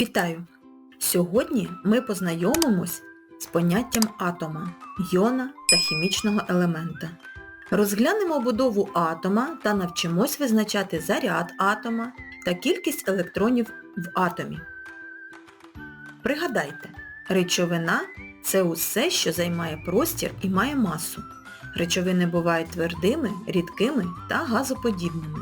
Вітаю! Сьогодні ми познайомимось з поняттям атома, йона та хімічного елемента. Розглянемо будову атома та навчимось визначати заряд атома та кількість електронів в атомі. Пригадайте, речовина – це усе, що займає простір і має масу. Речовини бувають твердими, рідкими та газоподібними.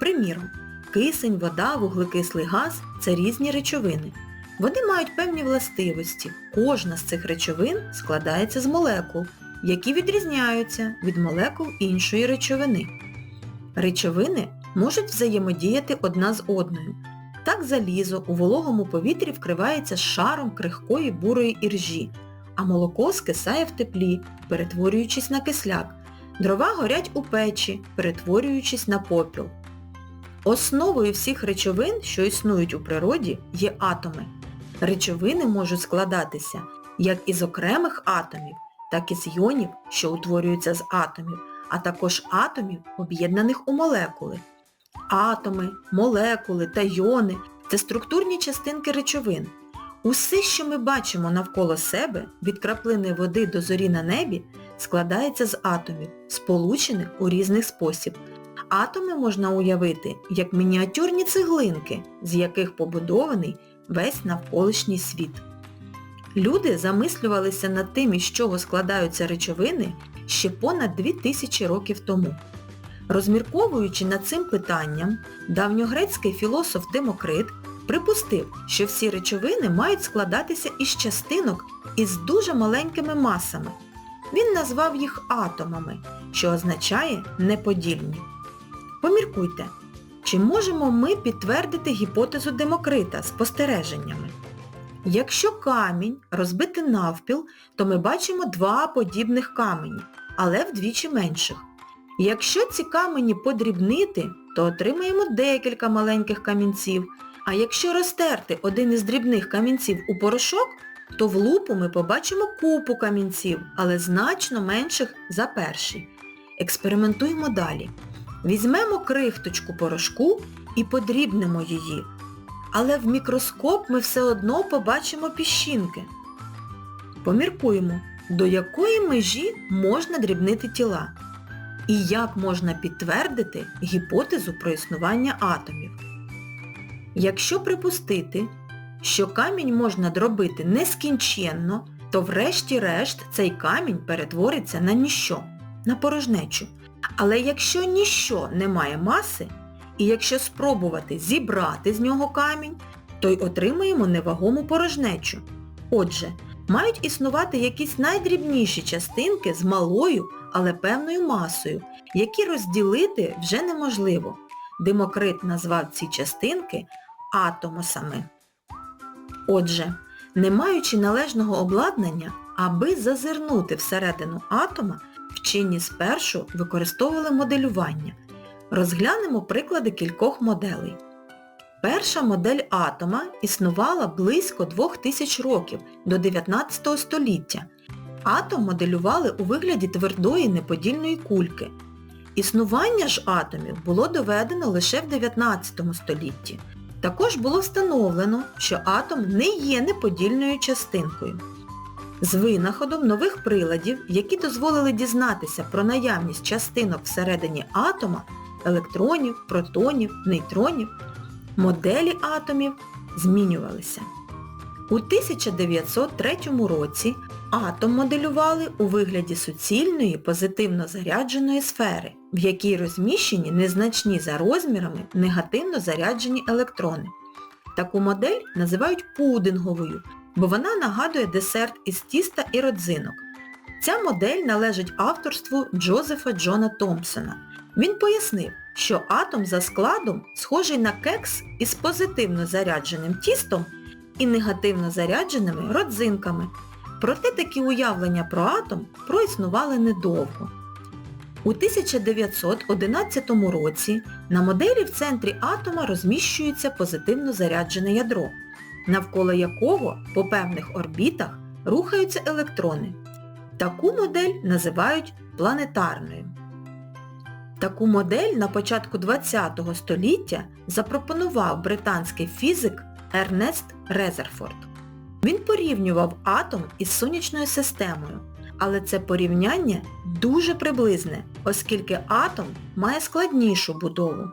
Приміром, кисень, вода, вуглекислий газ – це різні речовини. Вони мають певні властивості. Кожна з цих речовин складається з молекул, які відрізняються від молекул іншої речовини. Речовини можуть взаємодіяти одна з одною. Так залізо у вологому повітрі вкривається шаром крихкої бурої іржі, а молоко скисає в теплі, перетворюючись на кисляк. Дрова горять у печі, перетворюючись на попіл. Основою всіх речовин, що існують у природі, є атоми. Речовини можуть складатися як із окремих атомів, так і з йонів, що утворюються з атомів, а також атомів, об'єднаних у молекули. Атоми, молекули та йони – це структурні частинки речовин. Усе, що ми бачимо навколо себе, від краплини води до зорі на небі, складається з атомів, сполучених у різних спосіб. Атоми можна уявити як мініатюрні цеглинки, з яких побудований весь навколишній світ. Люди замислювалися над тим, із чого складаються речовини ще понад 2000 років тому. Розмірковуючи над цим питанням, давньогрецький філософ Демокрит припустив, що всі речовини мають складатися із частинок із дуже маленькими масами. Він назвав їх атомами, що означає неподільні. Поміркуйте, чи можемо ми підтвердити гіпотезу Демокрита спостереженнями? Якщо камінь розбити навпіл, то ми бачимо два подібних камені, але вдвічі менших. Якщо ці камені подрібнити, то отримаємо декілька маленьких камінців, а якщо розтерти один із дрібних камінців у порошок, то в лупу ми побачимо купу камінців, але значно менших за перший. Експериментуємо далі. Візьмемо крихточку порошку і подрібнемо її. Але в мікроскоп ми все одно побачимо піщинки. Поміркуємо, до якої межі можна дрібнити тіла і як можна підтвердити гіпотезу про існування атомів. Якщо припустити, що камінь можна дробити нескінченно, то врешті-решт цей камінь перетвориться на ніщо, на порожнечу. Але якщо ніщо не має маси, і якщо спробувати зібрати з нього камінь, то й отримаємо невагому порожнечу. Отже, мають існувати якісь найдрібніші частинки з малою, але певною масою, які розділити вже неможливо. Демокрит назвав ці частинки атомосами. Отже, не маючи належного обладнання, аби зазирнути всередину атома, вчені спершу використовували моделювання. Розглянемо приклади кількох моделей. Перша модель атома існувала близько 2000 років до 19 століття. Атом моделювали у вигляді твердої неподільної кульки. Існування ж атомів було доведено лише в 19 столітті. Також було встановлено, що атом не є неподільною частинкою. З винаходом нових приладів, які дозволили дізнатися про наявність частинок всередині атома, електронів, протонів, нейтронів, моделі атомів змінювалися. У 1903 році атом моделювали у вигляді суцільної позитивно зарядженої сфери, в якій розміщені незначні за розмірами негативно заряджені електрони. Таку модель називають пудинговою, бо вона нагадує десерт із тіста і родзинок. Ця модель належить авторству Джозефа Джона Томпсона. Він пояснив, що атом за складом схожий на кекс із позитивно зарядженим тістом і негативно зарядженими родзинками. Проте такі уявлення про атом проіснували недовго. У 1911 році на моделі в центрі атома розміщується позитивно заряджене ядро, навколо якого по певних орбітах рухаються електрони. Таку модель називають планетарною. Таку модель на початку ХХ століття запропонував британський фізик Ернест Резерфорд. Він порівнював атом із сонячною системою, але це порівняння дуже приблизне, оскільки атом має складнішу будову.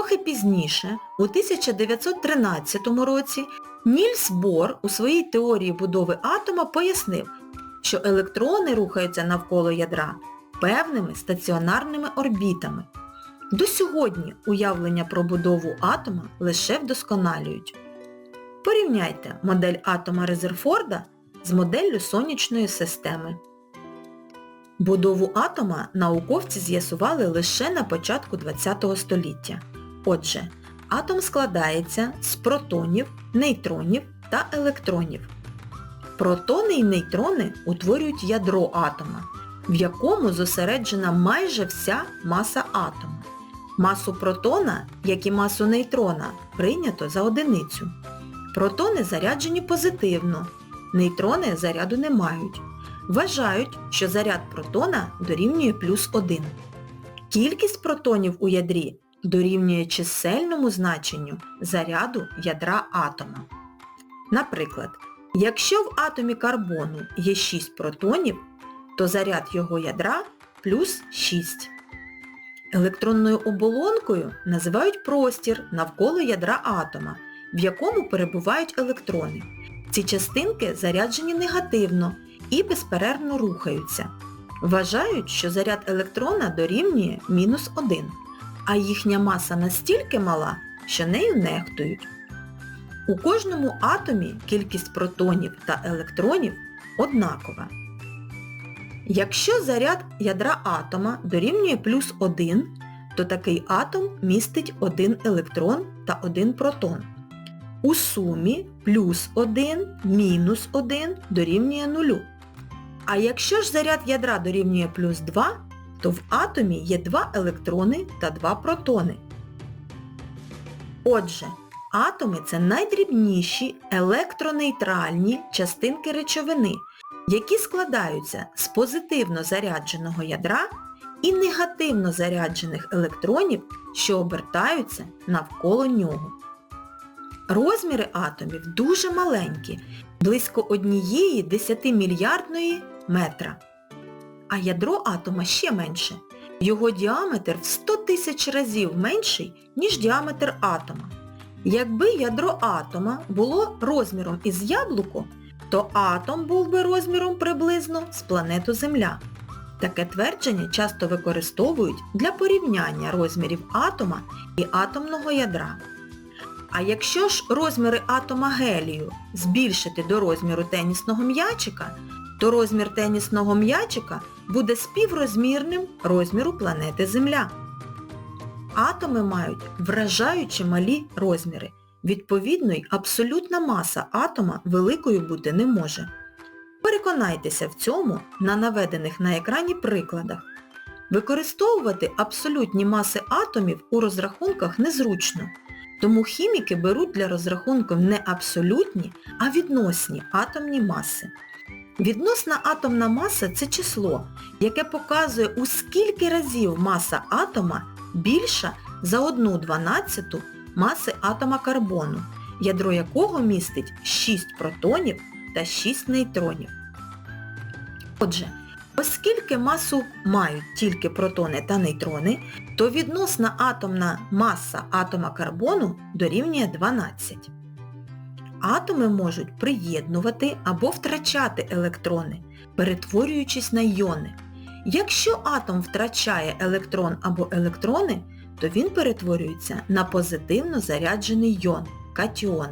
Трохи пізніше, у 1913 році, Нільс Бор у своїй теорії будови атома пояснив, що електрони рухаються навколо ядра певними стаціонарними орбітами. До сьогодні уявлення про будову атома лише вдосконалюють. Порівняйте модель атома Резерфорда з моделлю сонячної системи. Будову атома науковці з'ясували лише на початку ХХ століття. Отже, атом складається з протонів, нейтронів та електронів. Протони і нейтрони утворюють ядро атома, в якому зосереджена майже вся маса атома. Масу протона, як і масу нейтрона, прийнято за одиницю. Протони заряджені позитивно, нейтрони заряду не мають. Вважають, що заряд протона дорівнює плюс 1. Кількість протонів у ядрі дорівнює чисельному значенню заряду ядра атома. Наприклад, якщо в атомі карбону є 6 протонів, то заряд його ядра плюс 6. Електронною оболонкою називають простір навколо ядра атома, в якому перебувають електрони. Ці частинки заряджені негативно і безперервно рухаються. Вважають, що заряд електрона дорівнює мінус 1, а їхня маса настільки мала, що нею нехтують. У кожному атомі кількість протонів та електронів однакова. Якщо заряд ядра атома дорівнює плюс 1, то такий атом містить один електрон та один протон. У сумі плюс 1 мінус 1 дорівнює 0. А якщо ж заряд ядра дорівнює плюс 2, то в атомі є два електрони та два протони. Отже, атоми це найдрібніші електронейтральні частинки речовини, які складаються з позитивно зарядженого ядра і негативно заряджених електронів, що обертаються навколо нього. Розміри атомів дуже маленькі, близько однієї 10-мільярдної метра. А ядро атома ще менше. Його діаметр в 100 тисяч разів менший, ніж діаметр атома. Якби ядро атома було розміром із яблуко, то атом був би розміром приблизно з планету Земля. Таке твердження часто використовують для порівняння розмірів атома і атомного ядра. А якщо ж розміри атома гелію збільшити до розміру тенісного м'ячика, то розмір тенісного м'ячика буде співрозмірним розміру планети Земля. Атоми мають вражаючи малі розміри. Відповідно й абсолютна маса атома великою бути не може. Переконайтеся в цьому на наведених на екрані прикладах. Використовувати абсолютні маси атомів у розрахунках незручно, тому хіміки беруть для розрахунків не абсолютні, а відносні атомні маси. Відносна атомна маса це число, яке показує у скільки разів маса атома більша за 1 дванадцяту маси атома карбону, ядро якого містить 6 протонів та 6 нейтронів. Отже, оскільки масу мають тільки протони та нейтрони, то відносна атомна маса атома карбону дорівнює 12. Атоми можуть приєднувати або втрачати електрони, перетворюючись на йони. Якщо атом втрачає електрон або електрони, то він перетворюється на позитивно заряджений йон катіон.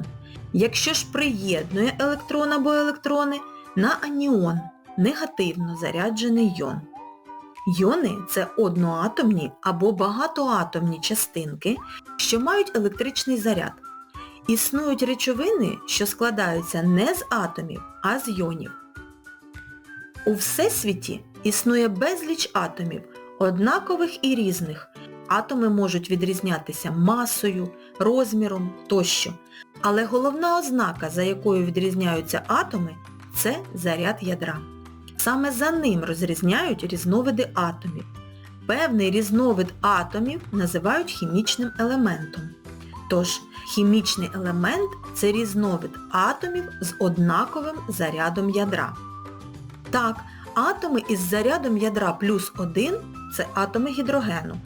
Якщо ж приєднує електрон або електрони, на аніон негативно заряджений йон. Йони це одноатомні або багатоатомні частинки, що мають електричний заряд. Існують речовини, що складаються не з атомів, а з йонів. У Всесвіті існує безліч атомів, однакових і різних. Атоми можуть відрізнятися масою, розміром тощо. Але головна ознака, за якою відрізняються атоми, це заряд ядра. Саме за ним розрізняють різновиди атомів. Певний різновид атомів називають хімічним елементом. Тож, хімічний елемент це різновид атомів з однаковим зарядом ядра. Так, атоми із зарядом ядра плюс 1 це атоми гідрогену,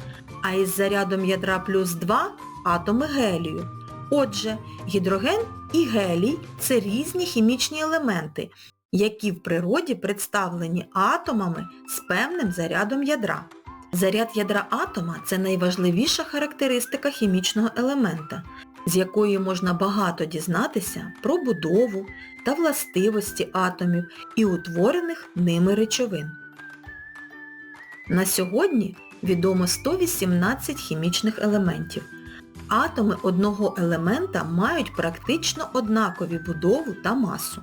а із зарядом ядра плюс 2 атоми гелію. Отже, гідроген і гелій це різні хімічні елементи, які в природі представлені атомами з певним зарядом ядра. Заряд ядра атома це найважливіша характеристика хімічного елемента, з якої можна багато дізнатися про будову та властивості атомів і утворених ними речовин. На сьогодні відомо 118 хімічних елементів. Атоми одного елемента мають практично однакові будову та масу.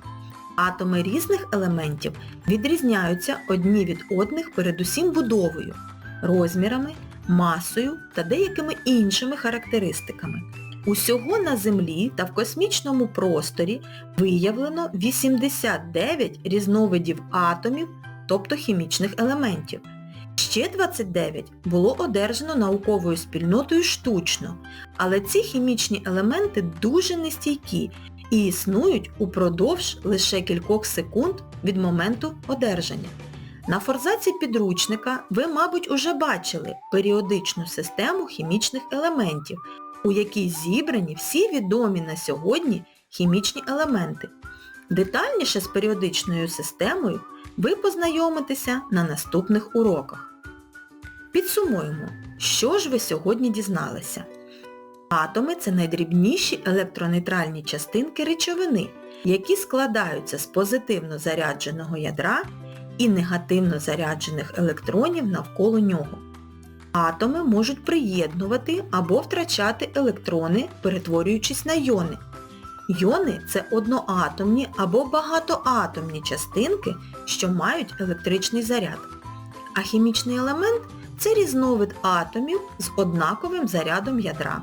Атоми різних елементів відрізняються одні від одних передусім будовою, розмірами, масою та деякими іншими характеристиками. Усього на Землі та в космічному просторі виявлено 89 різновидів атомів, тобто хімічних елементів. Ще 29 було одержано науковою спільнотою штучно, але ці хімічні елементи дуже нестійкі і існують упродовж лише кількох секунд від моменту одержання. На форзаці підручника ви, мабуть, уже бачили періодичну систему хімічних елементів, у якій зібрані всі відомі на сьогодні хімічні елементи. Детальніше з періодичною системою ви познайомитеся на наступних уроках. Підсумуємо, що ж ви сьогодні дізналися. Атоми це найдрібніші електронейтральні частинки речовини, які складаються з позитивно зарядженого ядра і негативно заряджених електронів навколо нього. Атоми можуть приєднувати або втрачати електрони, перетворюючись на йони. Йони це одноатомні або багатоатомні частинки, що мають електричний заряд. А хімічний елемент це різновид атомів з однаковим зарядом ядра.